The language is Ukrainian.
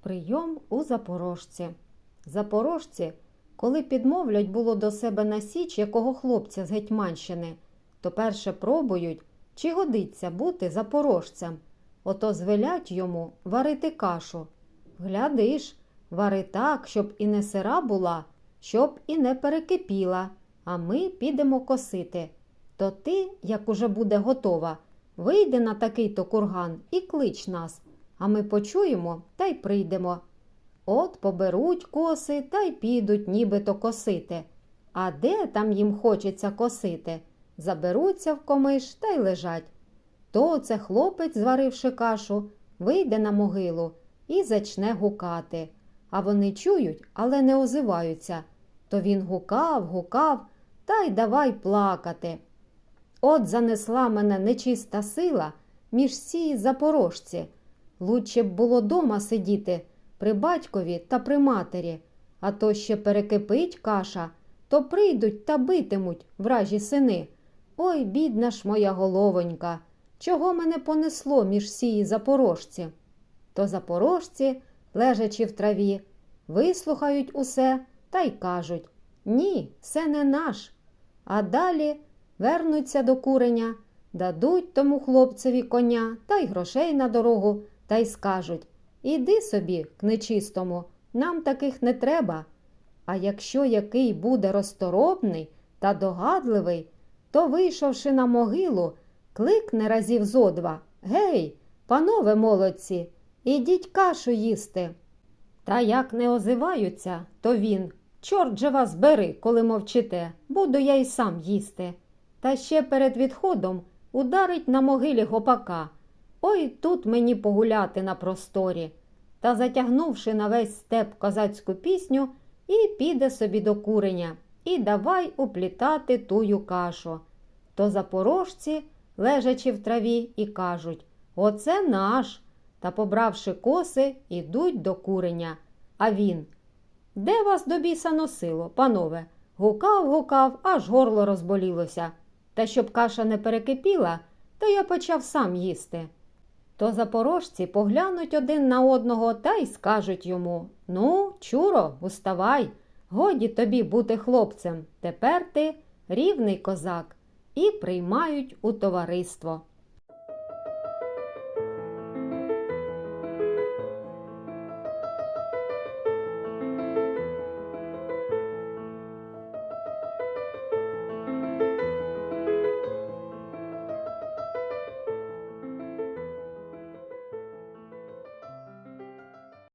Прийом у запорожці. Запорожці, коли підмовлять було до себе на січ якого хлопця з Гетьманщини, то перше пробують, чи годиться бути запорожцем. Ото звелять йому варити кашу. Глядиш, вари так, щоб і не сира була, щоб і не перекипіла, а ми підемо косити. То ти, як уже буде готова, вийди на такий-то курган і клич нас, а ми почуємо та й прийдемо. От поберуть коси та й підуть нібито косити. А де там їм хочеться косити? Заберуться в комиш та й лежать. То це хлопець, зваривши кашу, вийде на могилу і зачне гукати. А вони чують, але не озиваються. То він гукав, гукав та й давай плакати. От занесла мене нечиста сила між сі запорожці. Лучше б було дома сидіти при батькові та при матері, а то ще перекипить каша, то прийдуть та битимуть вражі сини. Ой, бідна ж моя головонька, чого мене понесло між сії запорожці? То запорожці, лежачи в траві, вислухають усе та й кажуть Ні, це не наш. А далі вернуться до куреня, дадуть тому хлопцеві коня та й грошей на дорогу, та й скажуть Іди собі, к нечистому, нам таких не треба. А якщо який буде розторопний та догадливий, то, вийшовши на могилу, кликне разів зо два Гей, панове молодці, ідіть кашу їсти. Та як не озиваються, то він Чорт же вас бери, коли мовчите, буду я й сам їсти. Та ще перед відходом ударить на могилі гопака. Ой тут мені погуляти на просторі. Та затягнувши на весь степ козацьку пісню, і піде собі до куреня, і давай уплітати тую кашу. То запорожці, лежачи в траві, і кажуть Оце наш. Та, побравши коси, ідуть до куреня. А він Де вас до біса носило, панове? Гукав, гукав, аж горло розболілося. Та щоб каша не перекипіла, то я почав сам їсти. То запорожці поглянуть один на одного та й скажуть йому Ну, чуро, уставай, годі тобі бути хлопцем. Тепер ти рівний козак, і приймають у товариство.